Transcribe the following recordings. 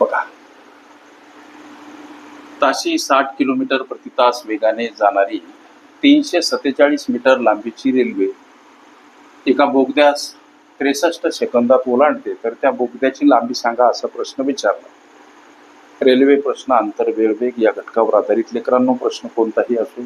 बघा. ताशी साठ किलोमीटर प्रति तास वेगाने जाणारी तीनशे सत्तेचाळीस मीटर लांबीची रेल्वे. एका बोगद्यास त्रेसष्ट सेकंदात ओलांडते तर त्या बोगद्याची लांबी सांगा असा प्रश्न विचारला. रेल्वे प्रश्न आंतर वेळ वेग या घटकावर आधारित. लेकरांनो प्रश्न कोणताही असो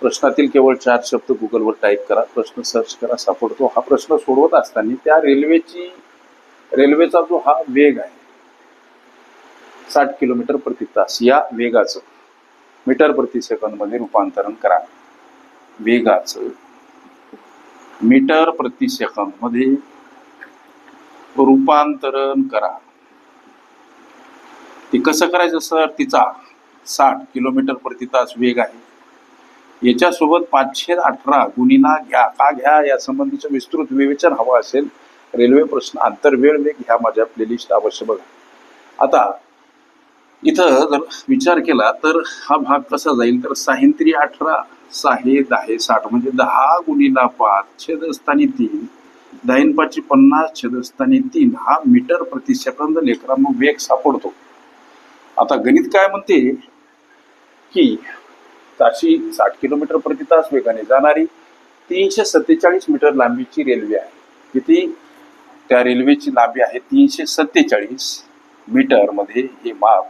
प्रश्नातील केवळ चार शब्द गुगलवर टाईप करा प्रश्न सर्च करा सापडतो. हा प्रश्न सोडवत असताना त्या रेल्वेची रेल्वेचा जो हा वेग आहे साठ किलोमीटर प्रति तास या वेगाचं मीटर प्रति सेकंदमध्ये रूपांतरण करा. वेगाचं मीटर प्रति सेकंदमध्ये रूपांतरण करा. ते कसं करायचं सर? तिचा साठ किलोमीटर प्रति तास वेग आहे. याच्यासोबत पाचशे अठरा गुणीला घ्या. का घ्या? या संबंधीचं विस्तृत विवेचन हवं असेल रेल्वे प्रश्न आंतरवेळ वेग ह्या माझ्या प्लेलिस्ट अवश्य बघा. आता इथं जर विचार केला तर हा भाग कसा जाईल? तर साहिंत्री अठरा सहा दहा साठ म्हणजे दहा गुणीला पाच छेदस्थानी तीन दहान पाचशे पन्नास छेदस्थानी तीन हा मीटर प्रति सेकंद लेकरांना वेग सापडतो. आता गणित काय म्हणते? की ताशी साठ किलोमीटर प्रति तास वेगाने जाणारी तीनशे सत्तेचाळीस मीटर लांबीची रेल्वे आहे. किती? त्या रेल्वेची लांबी आहे तीनशे सत्तेचाळीस मीटरमध्ये हे माप.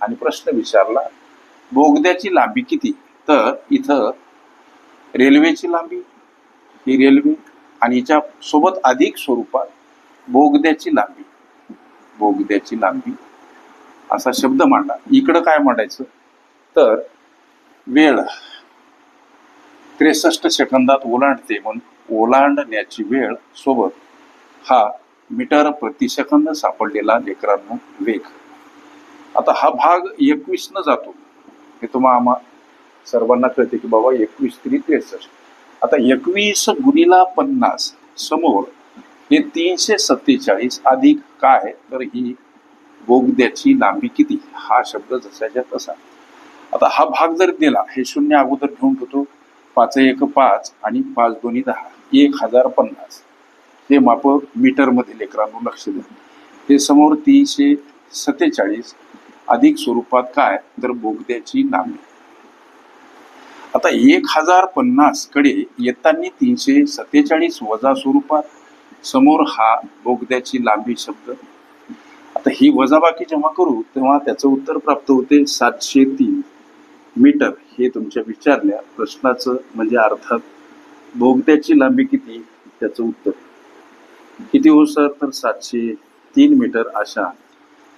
आणि प्रश्न विचारला बोगद्याची लांबी किती? तर इथं रेल्वेची लांबी ही रेल्वे आणि याच्या सोबत अधिक स्वरूपात बोगद्याची लांबी. बोगद्याची लांबी. असा शब्द मांडला इकडं काय मांडायचं? तर वेळ. त्रेसष्ट सेकंदात ओलांडते म्हणून ओलांडण्याची वेळ सोबत. हा मीटर प्रति सेकंद सापडलेला लेकरांनो वेग. आता हा भाग एकवीसनं जातो. हे तुम्हा आम्हा सर्वांना कळते की बाबा एकवीस तरी त्रेसष्ट. आता एकवीस गुणीला पन्नास समोर हे तीनशे सत्तेचाळीस अधिक काय? तर ही बोगद्याची लांबी किती? हा शब्द जसाच्या तसा. आता हा भाग जर दिला हे शून्य अगोदर घेऊन ठेवतो. पाच एक पाच आणि पाच दोन्ही दहा. एक हजार पन्नास. हे माप मीटरमध्ये लेकरांनो लक्ष द्या. हे समोर तीनशे सत्तेचाळीस अधिक स्वरूपात काय? तर बोगद्याची लांबी आता एक हजार पन्नासकडे येताना तीनशे सत्तेचाळीस वजा स्वरूपात समोर हा बोगद्याची लांबी शब्द. आता ही वजाबाकी जेव्हा करू तेव्हा त्याचं उत्तर प्राप्त होते सातशे तीन. मीटर हे तुमच्या विचारल्या प्रश्नाचं म्हणजे अर्थात बोगद्याची लांबी किती? त्याचं उत्तर. किती हो सर? तर सातशे तीन मीटर अशा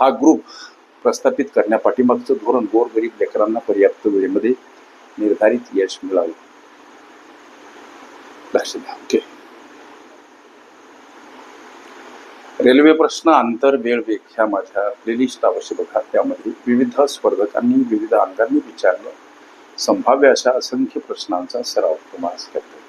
हा ग्रुप प्रस्थापित करण्यापाठीमागचं धोरण गोरगरीब लेकरांना पर्याप्त वेळेमध्ये निर्धारित यश मिळावे. लक्ष द्या ओके रेल्वे प्रश्न अंतर वेळ वेग ह्या माझ्या प्लेलिस्ट अवश्य बघा. त्यामध्ये विविध स्पर्धकांनी विविध अंगांनी विचारलं. संभाव्य अशा असंख्य प्रश्नांचा सराव तुम्हाला करतो.